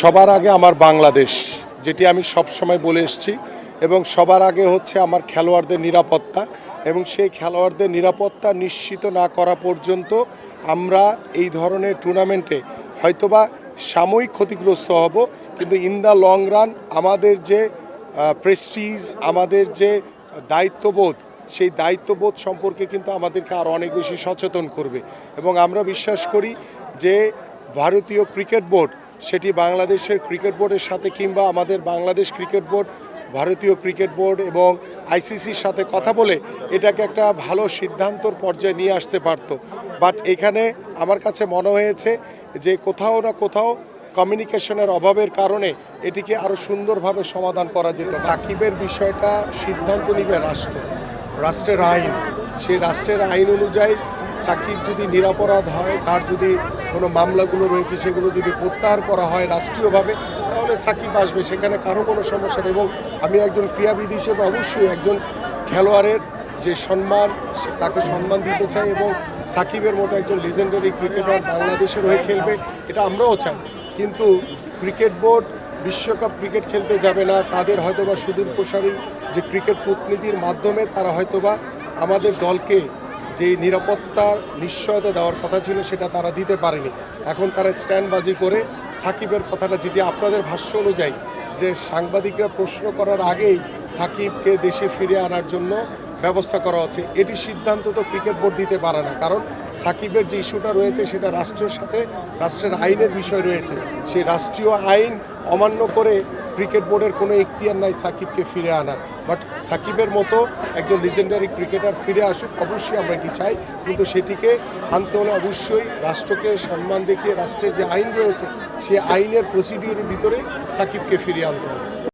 সবার আগে আমার বাংলাদেশ, যেটি আমি সব সময় বলে এসেছি, এবং সবার আগে হচ্ছে আমার খেলোয়াড়দের নিরাপত্তা, এবং সেই খেলোয়াড়দের নিরাপত্তা নিশ্চিত না করা পর্যন্ত আমরা এই ধরনের টুর্নামেন্টে হয়তোবা সাময়িক ক্ষতিগ্রস্ত হব, কিন্তু ইন দ্য লং রান আমাদের যে প্রেস্টিজ আমাদের যে দায়িত্ববোধ, সেই দায়িত্ববোধ সম্পর্কে কিন্তু আমাদেরকে আরও অনেক বেশি সচেতন করবে। এবং আমরা বিশ্বাস করি যে, ভারতীয় ক্রিকেট বোর্ড সেটি বাংলাদেশের ক্রিকেট বোর্ডের সাথে কিংবা আমাদের বাংলাদেশ ক্রিকেট বোর্ড, ভারতীয় ক্রিকেট বোর্ড এবং আইসিসির সাথে কথা বলে এটাকে একটা ভালো সিদ্ধান্তর পর্যায়ে নিয়ে আসতে পারত। বাট এখানে আমার কাছে মনে হয়েছে যে কোথাও না কোথাও কমিউনিকেশনের অভাবের কারণে এটিকে আরও সুন্দরভাবে সমাধান করা যেত সাকিবের বিষয়টা সিদ্ধান্ত নিবে রাষ্ট্র। রাষ্ট্রের আইন। সেই রাষ্ট্রের আইন অনুযায়ী সাকিব যদি নিরাপরাধ হয়, তার যদি কোনো মামলাগুলো রয়েছে, সেগুলো যদি প্রত্যাহার করা হয় রাষ্ট্রীয়ভাবে, তাহলে সাকিব আসবে। সেখানে কারও কোনো সমস্যা নেই। এবং আমি একজন ক্রীড়াবিদ হিসেবে অবশ্যই একজন খেলোয়াড়ের যে সম্মান তাকে সম্মান দিতে চাই এবং সাকিবের মতো একজন লিজেন্ডারি ক্রিকেটার বাংলাদেশের হয়ে খেলবে, এটা আমরাও চাই। কিন্তু ক্রিকেট বোর্ড বিশ্বকাপ ক্রিকেট খেলতে যাবে না। তাদের হয়তোবা সুদূর প্রসারী যে ক্রিকেট কূটনীতির মাধ্যমে তারা হয়তোবা আমাদের দলকে যে নিরাপত্তার নিশ্চয়তা দেওয়ার কথা ছিল সেটা তারা দিতে পারেনি। এখন তারা স্ট্যান্ডবাজি করে সাকিবের কথাটা যেটি আপনাদের ভাষ্য অনুযায়ী, যে সাংবাদিকরা প্রশ্ন করার আগেই সাকিবকে দেশে ফিরে আনার জন্য ব্যবস্থা করা হচ্ছে। এটি সিদ্ধান্ত তো ক্রিকেট বোর্ড দিতে পারে না, কারণ সাকিবের যে ইস্যুটা রয়েছে সেটা রাষ্ট্রের সাথে, রাষ্ট্রের আইনের বিষয় রয়েছে। সেই রাষ্ট্রীয় আইন অমান্য করে ক্রিকেট বোর্ডের কোনো ইখতিয়ার নাই সাকিবকে ফিরে আনার। বাট সাকিবের মতো একজন লিজেন্ডারি ক্রিকেটার ফিরে আসুক, অবশ্যই আমরা এটি চাই। কিন্তু সেটিকে আনতে হলে অবশ্যই রাষ্ট্রকে সম্মান দেখিয়ে, রাষ্ট্রের যে আইন রয়েছে, সে আইনের প্রসিডিউরের ভিতরে সাকিবকে ফিরিয়ে আনতে হবে।